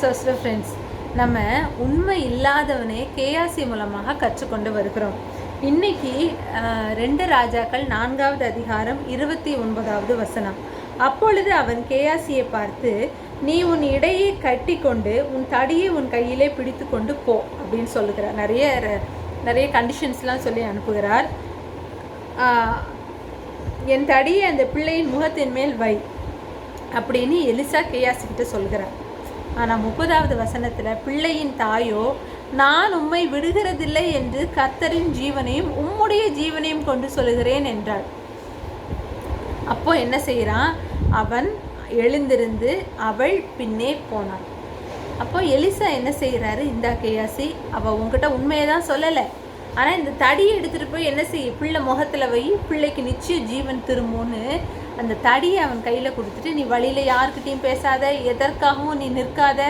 So friends நம்ம உண்மை இல்லாதவனே KRC மூலமாக கற்றுக்கொண்டு வருகிறோம். இன்னைக்கு ரெண்டு ராஜாக்கள் நான்காவது அதிகாரம் இருபத்தி ஒன்பதாவது வசனம். அப்பொழுது அவன் கேஆர்சியை பார்த்து நீ உன் இடையை கட்டி கொண்டு உன் தடியை உன் கையிலே பிடித்து கொண்டு போ அப்படின்னு சொல்லுகிறார். நிறைய நிறைய கண்டிஷன்ஸ்லாம் சொல்லி அனுப்புகிறார். என் தடியை அந்த பிள்ளையின் முகத்தின் மேல் வை அப்படின்னு எலிசா கேயாசி கிட்ட சொல்கிறார் ஆனால் முப்பதாவது வசனத்தில் பிள்ளையின் தாயோ நான் உம்மை விடுகிறதில்லை என்று கர்த்தரின் ஜீவனையும் உம்முடைய ஜீவனையும் கொண்டு சொல்லுகிறேன் என்றாள். அப்போ என்ன செய்கிறான் அவன் எழுந்திருந்து அவள் பின்னே போனாள் அப்போ எலிசா என்ன செய்கிறாரு இந்தா கேயாசி அவள் உங்ககிட்ட உண்மையை தான் சொல்லலை. ஆனால் இந்த தடியை எடுத்துகிட்டு போய் என்ன செய்ய பிள்ளை முகத்தில் வை பிள்ளைக்கு நிச்சயம் ஜீவன் திரும்பும்னு அந்த தடியை அவன் கையில் கொடுத்துட்டு நீ வழியில் யாருக்கிட்டேயும் பேசாத எதற்காகவும் நீ நிற்காத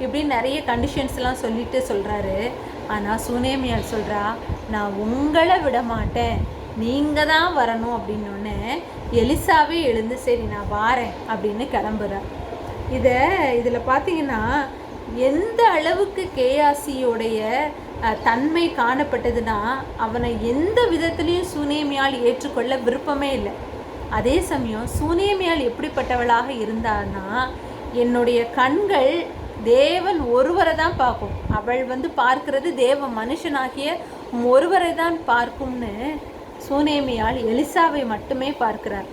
இப்படின்னு நிறைய கண்டிஷன்ஸ்லாம் சொல்லிட்டு சொல்கிறாரு ஆனால் சுனேமியால் சொல்கிறா நான் உங்களை விட மாட்டேன் நீங்கள் தான் வரணும் அப்படின்னோடனே எலிசாவே எழுந்து சரி நான் வாரேன் அப்படின்னு கிளம்புறேன் இதை இதில் பார்த்தீங்கன்னா எந்த அளவுக்கு கேஆசியோடைய தன்மை காணப்பட்டதுன்னா அவனை எந்த விதத்துலேயும் சுனேமியால் ஏற்றுக்கொள்ள விருப்பமே இல்லை. அதே சமயம் சூனியமியால் எப்படிப்பட்டவளாக இருந்தான்னா என்னுடைய கண்கள் தேவன் ஒருவரை தான் பார்க்கும். அவள் வந்து பார்க்கிறது தேவ மனுஷனாகிய ஒருவரை தான் பார்க்கும்னு சூனேமியால் எலிசாவை மட்டுமே பார்க்கிறார்.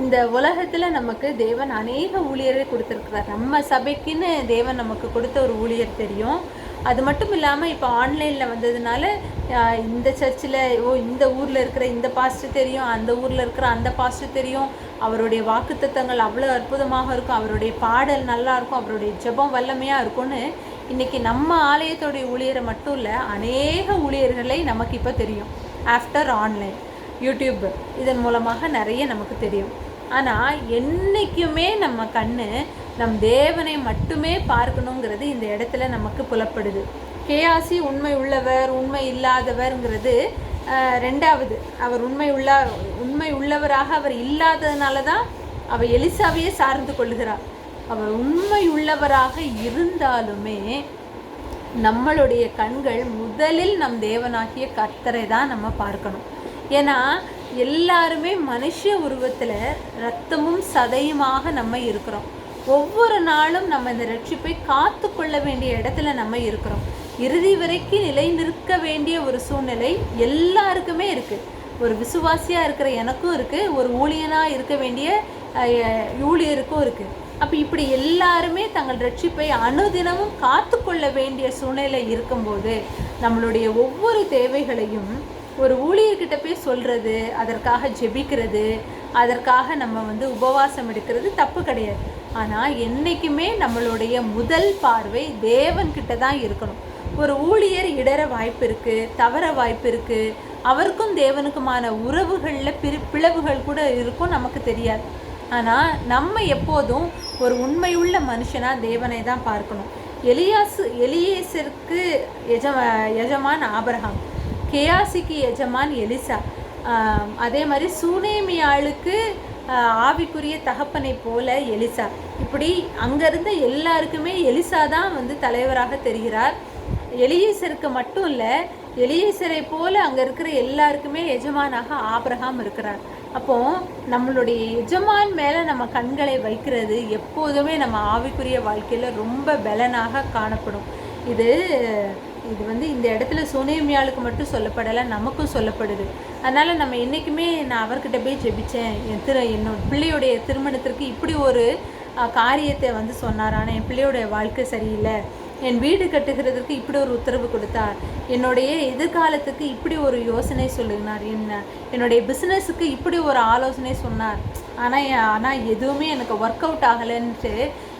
இந்த உலகத்தில் நமக்கு தேவன் அநேக ஊழியரை கொடுத்துருக்கிறார். நம்ம சபைக்குன்னு தேவன் நமக்கு கொடுத்த ஒரு ஊழியர் தெரியும். அது மட்டும் இல்லாமல் இப்போ ஆன்லைனில் வந்ததுனால இந்த சர்ச்சில் ஓ இந்த ஊரில் இருக்கிற இந்த பாஸ்டர் தெரியும் அந்த ஊரில் இருக்கிற அந்த பாஸ்டர் தெரியும். அவருடைய வாக்குத்தத்தங்கள் அவ்வளோ அற்புதமாக இருக்கும். அவருடைய பாடல் நல்லா இருக்கும். அவருடைய ஜெபம் வல்லமையாக இருக்கும்னு இன்றைக்கி நம்ம ஆலயத்தோடைய ஊழியரை மட்டும் இல்லை அநேக ஊழியர்களை நமக்கு இப்போ தெரியும். ஆஃப்டர் ஆன்லைன் யூடியூப் இதன் மூலமாக நிறைய நமக்கு தெரியும். ஆனால் என்றைக்குமே நம்ம கண்ணு நம் தேவனை மட்டுமே பார்க்கணுங்கிறது இந்த இடத்துல நமக்கு புலப்படுது. கேயாசி உண்மை உள்ளவர் உண்மை இல்லாதவர்ங்கிறது ரெண்டாவது. அவர் உண்மை உள்ள உண்மை உள்ளவராக அவர் இல்லாததுனால தான் அவர் எலிசாவையே சார்ந்து கொள்கிறார் அவர் உண்மை உள்ளவராக இருந்தாலுமே நம்மளுடைய கண்கள் முதலில் நம் தேவனாகிய கர்த்தரை தான் நம்ம பார்க்கணும். ஏன்னா எல்லாருமே மனுஷ உருவத்தில் ரத்தமும் சதையுமாக நம்ம இருக்கிறோம். ஒவ்வொரு நாளும் நம்ம இந்த ரட்சிப்பை காத்து கொள்ள வேண்டிய இடத்துல நம்ம இருக்கிறோம். இறுதி வரைக்கும் நிலை நிற்க வேண்டிய ஒரு சூழ்நிலை எல்லாருக்குமே இருக்குது ஒரு விசுவாசியாக இருக்கிற எனக்கும் இருக்குது ஒரு ஊழியனாக இருக்க வேண்டிய ஊழியருக்கும் இருக்குது அப்போ இப்படி எல்லாருமே தங்கள் ரட்சிப்பை அனுதினமும் காத்து கொள்ள வேண்டிய சூழ்நிலை இருக்கும்போது நம்மளுடைய ஒவ்வொரு தேவைகளையும் ஒரு ஊழியர்கிட்ட போய் சொல்கிறது அதற்காக ஜெபிக்கிறது அதற்காக நம்ம வந்து உபவாசம் எடுக்கிறது தப்பு கிடையாது. ஆனால் என்றைக்குமே நம்மளுடைய முதல் பார்வை தேவன்கிட்ட தான் இருக்கணும். ஒரு ஊழியர் இடற வாய்ப்பு இருக்குது தவற வாய்ப்பு இருக்குது அவருக்கும் தேவனுக்குமான உறவுகளில் பிரி பிளவுகள் கூட இருக்கும் நமக்கு தெரியாது. ஆனால் நம்ம எப்போதும் ஒரு உண்மையுள்ள மனுஷனாக தேவனை தான் பார்க்கணும். எலியாசு எலியேசருக்கு எஜமா எஜமான் ஆபரகாம் கேயாசிக்கு எஜமான் எலிசா. அதே மாதிரி சூனேமியாளுக்கு ஆவிக்குரிய தகப்பனை போல எலிசா. இப்படி அங்கேருந்த எல்லாருக்குமே எலிசா தான் வந்து தலைவராக தெரிகிறார். எலியேசருக்கு மட்டும் இல்லை எலியேசரை போல அங்கே இருக்கிற எல்லாருக்குமே எஜமானாக ஆபிரகாம் இருக்கிறார். அப்போ நம்மளுடைய எஜமான் மேலே நம்ம கண்களை வைக்கிறது எப்போதுமே நம்ம ஆவிக்குரிய வாழ்க்கையில் ரொம்ப பலனாக காணப்படும். இது இது வந்து இந்த இடத்துல சுனேமியாளுக்கு மட்டும் சொல்லப்படலை நமக்கும் சொல்லப்படுது. அதனால் நம்ம என்றைக்குமே நான் அவர்கிட்ட போய் ஜெபித்தேன் என் திரு என்னோட பிள்ளையுடைய திருமணத்திற்கு இப்படி ஒரு காரியத்தை வந்து சொன்னார் ஆனால் என் பிள்ளையோடைய வாழ்க்கை சரியில்லை. என் வீடு கட்டுகிறதுக்கு இப்படி ஒரு உத்தரவு கொடுத்தார். என்னுடைய எதிர்காலத்துக்கு இப்படி ஒரு யோசனை சொல்லுனார். என்ன என்னுடைய பிஸ்னஸுக்கு இப்படி ஒரு ஆலோசனை சொன்னார். ஆனால் ஆனால் எதுவுமே எனக்கு ஒர்க் அவுட் ஆகலைன்ட்டு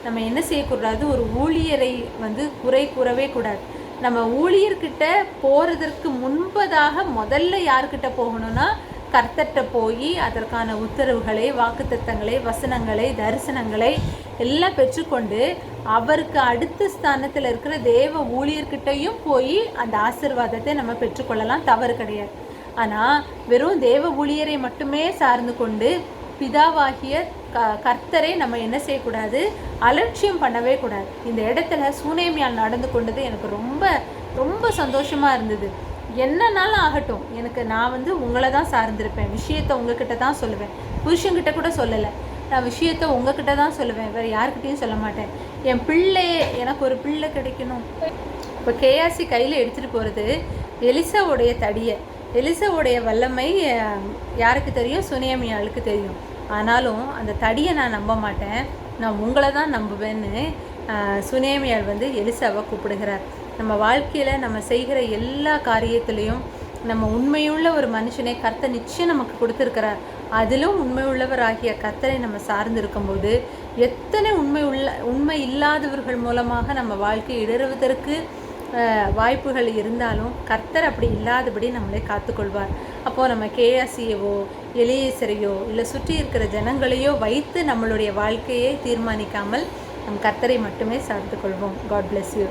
நம்ம என்ன செய்யக்கூடாது? ஒரு ஊழியரை வந்து குறை கூறவே கூடாது. நம்ம ஊழியர்கிட்ட போகிறதற்கு முன்பதாக முதல்ல யார்கிட்ட போகணும்னா கர்த்தர்கிட்ட போய் அதற்கான உத்தரவுகளை வாக்குத்தத்தங்களை வசனங்களை தரிசனங்களை எல்லாம் பெற்றுக்கொண்டு அவருக்கு அடுத்த ஸ்தானத்தில் இருக்கிற தேவ ஊழியர்கிட்டையும் போய் அந்த ஆசிர்வாதத்தை நம்ம பெற்றுக்கொள்ளலாம். தவறு கிடையாது. ஆனால் வெறும் தேவ ஊழியரை மட்டுமே சார்ந்து கொண்டு பிதாவாகிய க கர்த்தரை நம்ம என்ன செய்யக்கூடாது? அலட்சியம் பண்ணவே கூடாது. இந்த இடத்துல சூனேமியால் நடந்து கொண்டது எனக்கு ரொம்ப ரொம்ப சந்தோஷமாக இருந்தது. என்னன்னாலும் ஆகட்டும். எனக்கு நான் வந்து உங்களை தான் சார்ந்திருப்பேன். விஷயத்தை உங்ககிட்ட தான் சொல்லுவேன். புருஷன்கிட்ட கூட சொல்லலை. நான் விஷயத்தை உங்ககிட்ட தான் சொல்லுவேன். வேறு யாருக்கிட்டையும் சொல்ல மாட்டேன். என் பிள்ளையே எனக்கு ஒரு பிள்ளை கிடைக்கணும். இப்போ கேஆர்சி கையில் எடுத்துகிட்டு போகிறது எலிசாவுடைய தடியை. எலிசாவுடைய வல்லமை யாருக்கு தெரியும்? சுனியமியாளுக்கு தெரியும். ஆனாலும் அந்த தடியை நான் நம்ப மாட்டேன். நான் உங்களை தான் நம்புவேன்னு அஹ், சுனேமியாள் வந்து எலிசாவை கூப்பிடுகிறார். நம்ம வாழ்க்கையில் நம்ம செய்கிற எல்லா காரியத்திலையும் நம்ம உண்மையுள்ள ஒரு மனுஷனை கர்த்தர் நிச்சயம் நமக்கு கொடுத்துருக்கிறார். அதிலும் உண்மை உள்ளவராகிய கர்த்தரை நம்ம சார்ந்து இருக்கும்போது எத்தனை உண்மை உள்ள உண்மை இல்லாதவர்கள் மூலமாக நம்ம வாழ்க்கை இடறுவதற்கு வாய்ப்புகள் இருந்தாலும் கர்த்தர் அப்படி இல்லாதபடி நம்மளை காத்துக்கொள்வார். அப்போது நம்ம கேஆசியவோ எளியேசரையோ இல்லை சுற்றி இருக்கிற ஜனங்களையோ வைத்து நம்மளுடைய வாழ்க்கையை தீர்மானிக்காமல் நம் கர்த்தரை மட்டுமே சார்ந்து கொள்வோம். God bless you